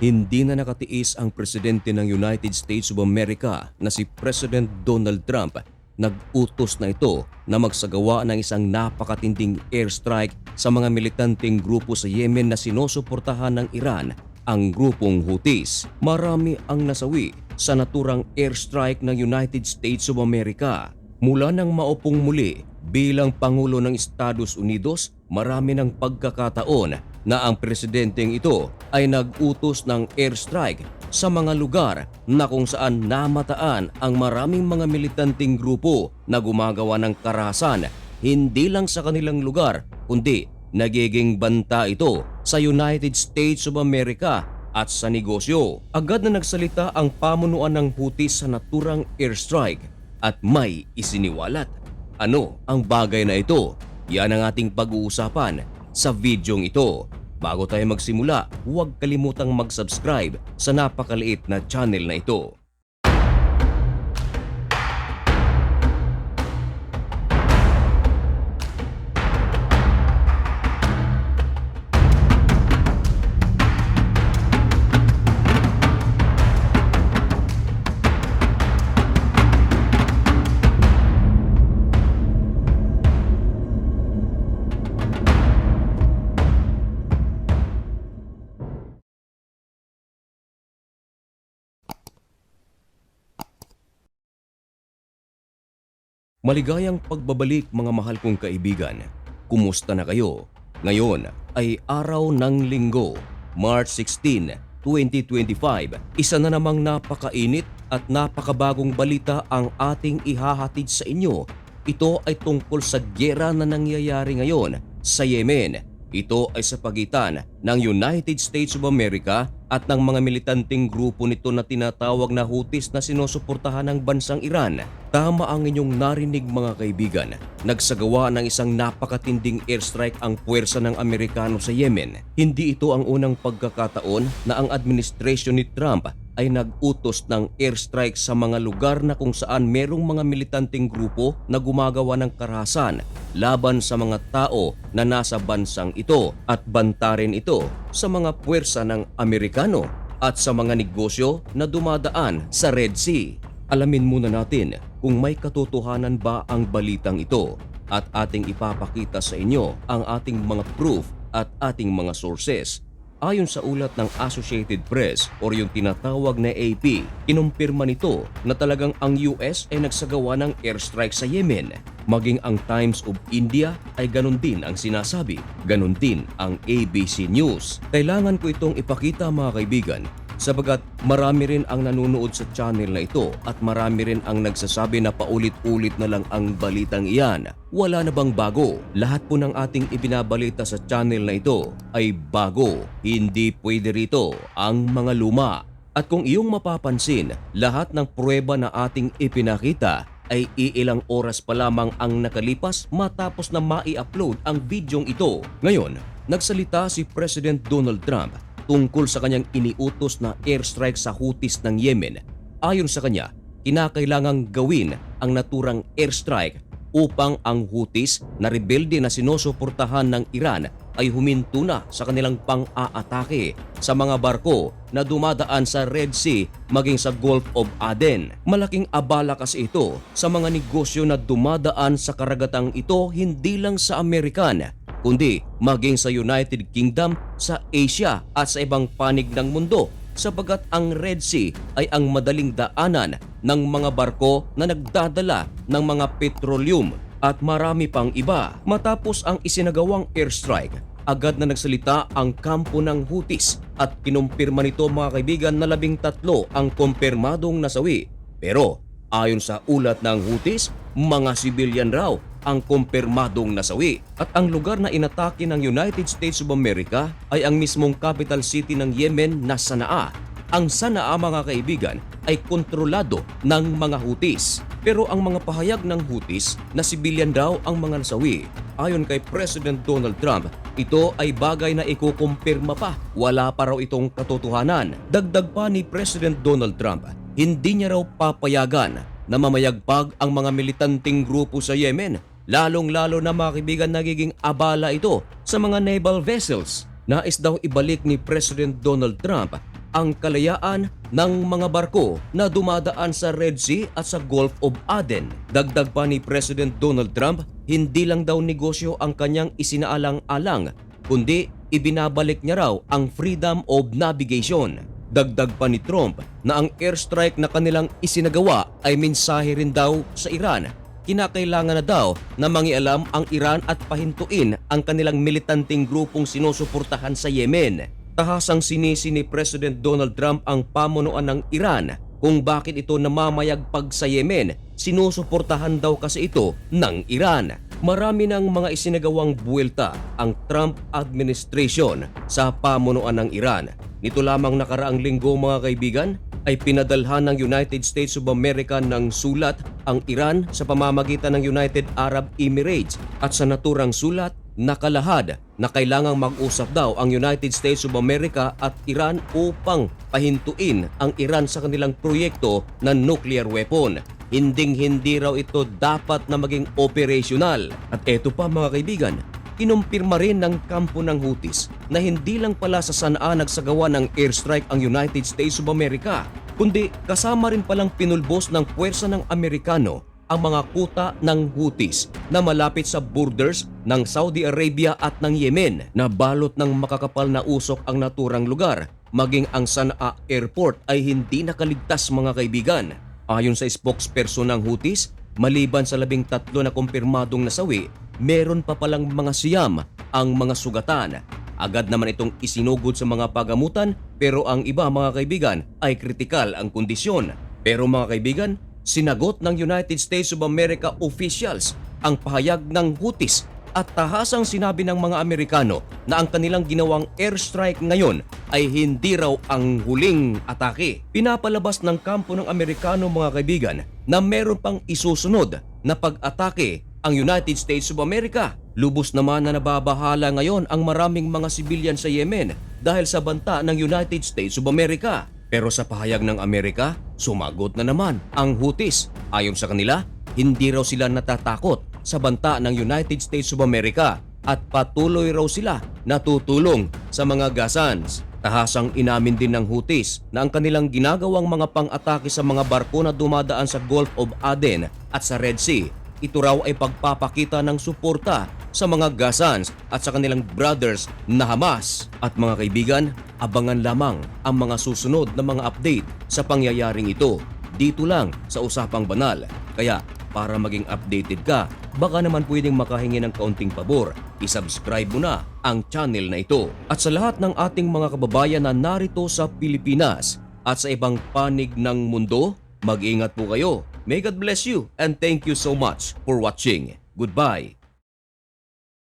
Hindi na nakatiis ang presidente ng United States of America na si President Donald Trump. Nag-utos na ito na magsagawa ng isang napakatinding airstrike sa mga militanteng grupo sa Yemen na sinusuportahan ng Iran, ang grupong Houthis. Marami ang nasawi sa naturang airstrike ng United States of America. Mula nang maupong muli bilang Pangulo ng Estados Unidos, marami ng pagkakataon na ang presidenteng ito ay nag-utos ng airstrike sa mga lugar na kung saan namataan ang maraming mga militanteng grupo na gumagawa ng karahasan hindi lang sa kanilang lugar kundi nagiging banta ito sa United States of America at sa negosyo. Agad na nagsalita ang pamunuan ng Houthis sa naturang airstrike at may isiniwalat. Ano ang bagay na ito? Yan ang ating pag-uusapan sa videong ito. Bago tayo magsimula, huwag kalimutang mag-subscribe sa napakaliit na channel na ito. Maligayang pagbabalik mga mahal kong kaibigan. Kumusta na kayo? Ngayon ay araw ng linggo, March 16, 2025. Isa na namang napakainit at napakabagong balita ang ating ihahatid sa inyo. Ito ay tungkol sa gyera na nangyayari ngayon sa Yemen. Ito ay sa pagitan ng United States of America at ng mga militanteng grupo nito na tinatawag na Houthis na sinusuportahan ng bansang Iran. Tama ang inyong narinig mga kaibigan. Nagsagawa ng isang napakatinding airstrike ang puwersa ng Amerikano sa Yemen. Hindi ito ang unang pagkakataon na ang administrasyon ni Trump ay nag-utos ng airstrike sa mga lugar na kung saan merong mga militanteng grupo na gumagawa ng karahasan laban sa mga tao na nasa bansang ito at banta rin ito sa mga puwersa ng Amerikano at sa mga negosyo na dumadaan sa Red Sea. Alamin muna natin kung may katotohanan ba ang balitang ito at ating ipapakita sa inyo ang ating mga proof at ating mga sources Ayon sa ulat ng Associated Press o yung tinatawag na AP, kinumpirma nito na talagang ang US ay nagsagawa ng airstrike sa Yemen. Maging ang Times of India ay ganun din ang sinasabi. Ganun din ang ABC News. Kailangan ko itong ipakita mga kaibigan sabagat marami rin ang nanonood sa channel na ito at marami rin ang nagsasabi na paulit-ulit na lang ang balitang iyan. Wala na bang bago? Lahat po ng ating ibinabalita sa channel na ito ay bago. Hindi pwede rito ang mga luma. At kung iyong mapapansin, lahat ng pruweba na ating ipinakita ay iilang oras pa lamang ang nakalipas matapos na mai-upload ang videong ito. Ngayon, nagsalita si President Donald Trump tungkol sa kanyang iniutos na airstrike sa Houthis ng Yemen. Ayon sa kanya, kinakailangang gawin ang naturang airstrike upang ang Houthis na rebelde na sinusuportahan ng Iran ay huminto na sa kanilang pang-aatake sa mga barko na dumadaan sa Red Sea maging sa Gulf of Aden. Malaking abala kasi ito sa mga negosyo na dumadaan sa karagatang ito hindi lang sa Amerikan kundi maging sa United Kingdom, sa Asia at sa ibang panig ng mundo sapagat ang Red Sea ay ang madaling daanan ng mga barko na nagdadala ng mga petroleum at marami pang iba. Matapos ang isinagawang airstrike, agad na nagsalita ang kampo ng Houthis at kinumpirma nito mga kaibigan na labing tatlo ang kumpirmadong nasawi. Pero ayon sa ulat ng Houthis, mga sibilyan raw ang kumpirmadong nasawi. At ang lugar na inatake ng United States of America ay ang mismong capital city ng Yemen na Sanaa. Ang Sanaa mga kaibigan ay kontrolado ng mga Houthis. Pero ang mga pahayag ng Houthis na sibilyan daw ang mga nasawi. Ayon kay President Donald Trump, ito ay bagay na ikukumpirma pa. Wala pa raw itong katotohanan. Dagdag pa ni President Donald Trump, hindi niya raw papayagan na mamayagpag ang mga militanteng grupo sa Yemen Lalong-lalo na mga kaibigan nagiging abala ito sa mga naval vessels. Nais daw ibalik ni President Donald Trump ang kalayaan ng mga barko na dumadaan sa Red Sea at sa Gulf of Aden. Dagdag pa ni President Donald Trump, hindi lang daw negosyo ang kanyang isinaalang-alang, kundi ibinabalik niya raw ang freedom of navigation. Dagdag pa ni Trump na ang airstrike na kanilang isinagawa ay mensahe rin daw sa Iran. Kinakailangan na daw na mangialam ang Iran at pahintuin ang kanilang militanting grupong sinusuportahan sa Yemen. Tahasang sinisi ni President Donald Trump ang pamunuan ng Iran kung bakit ito namamayagpag sa Yemen. Sinusuportahan daw kasi ito ng Iran. Marami ng mga isinagawang buwelta ang Trump administration sa pamunuan ng Iran. Nito lamang nakaraang linggo mga kaibigan ay pinadalhan ng United States of America ng sulat ang Iran sa pamamagitan ng United Arab Emirates at sa naturang sulat nakalahad na kailangang mag-usap daw ang United States of America at Iran upang pahintuin ang Iran sa kanilang proyekto ng nuclear weapon. Hinding-hindi raw ito dapat na maging operational. At eto pa mga kaibigan, kinumpirma rin ng kampo ng Houthis na hindi lang pala sa sanaa nagsagawa ng airstrike ang United States of America, kundi kasama rin palang pinulbos ng puwersa ng Amerikano ang mga kuta ng Houthis na malapit sa borders ng Saudi Arabia at ng Yemen na balot ng makakapal na usok ang naturang lugar. Maging ang Sanaa Airport ay hindi nakaligtas mga kaibigan. Ayon sa spokesperson ng Houthis, maliban sa labing tatlo na kumpirmadong nasawi, meron pa palang mga siyam ang mga sugatan. Agad naman itong isinugod sa mga pagamutan pero ang iba mga kaibigan ay kritikal ang kondisyon. Pero mga kaibigan, sinagot ng United States of America officials ang pahayag ng Houthis at tahasang sinabi ng mga Amerikano na ang kanilang ginawang airstrike ngayon ay hindi raw ang huling atake. Pinapalabas ng kampo ng Amerikano mga kaibigan na meron pang isusunod na pag-atake ang United States of America. Lubos naman na nababahala ngayon ang maraming mga sibilyan sa Yemen dahil sa banta ng United States of America. Pero sa pahayag ng Amerika, sumagot na naman ang Houthis. Ayon sa kanila, hindi raw sila natatakot sa banta ng United States of America at patuloy raw sila natutulong sa mga Gazans. Tahasang inamin din ng Houthis na ang kanilang ginagawang mga pang-atake sa mga barko na dumadaan sa Gulf of Aden at sa Red Sea, ito raw ay pagpapakita ng suporta sa mga Gazans at sa kanilang brothers na Hamas. At mga kaibigan, abangan lamang ang mga susunod na mga update sa pangyayaring ito dito lang sa Usapang Banal. Kaya para maging updated ka, baka naman pwedeng makahingi ng kaunting pabor. I-subscribe mo na ang channel na ito. At sa lahat ng ating mga kababayan na narito sa Pilipinas at sa ibang panig ng mundo, mag-ingat po kayo. May God bless you and thank you so much for watching. Goodbye.